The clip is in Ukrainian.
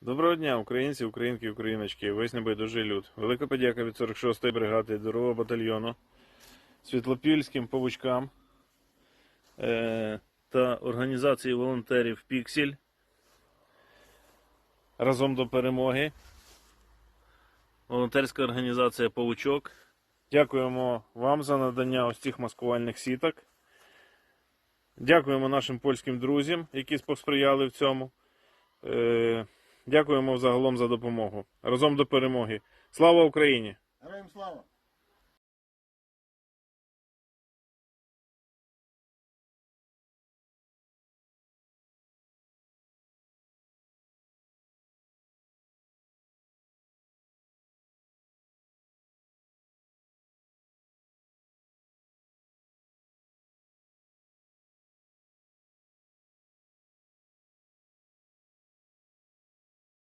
Доброго дня, українці, українки, україночки, весь небайдужий люд. Велика подяка від 46-ї бригади другого батальйону Світлопільським павучкам е, та організації волонтерів Піксель разом до перемоги. Волонтерська організація Павучок. Дякуємо вам за надання ось цих маскувальних сіток. Дякуємо нашим польським друзям, які посприяли в цьому. Дякуємо взагалом за допомогу. Разом до перемоги. Слава Україні! Героям слава!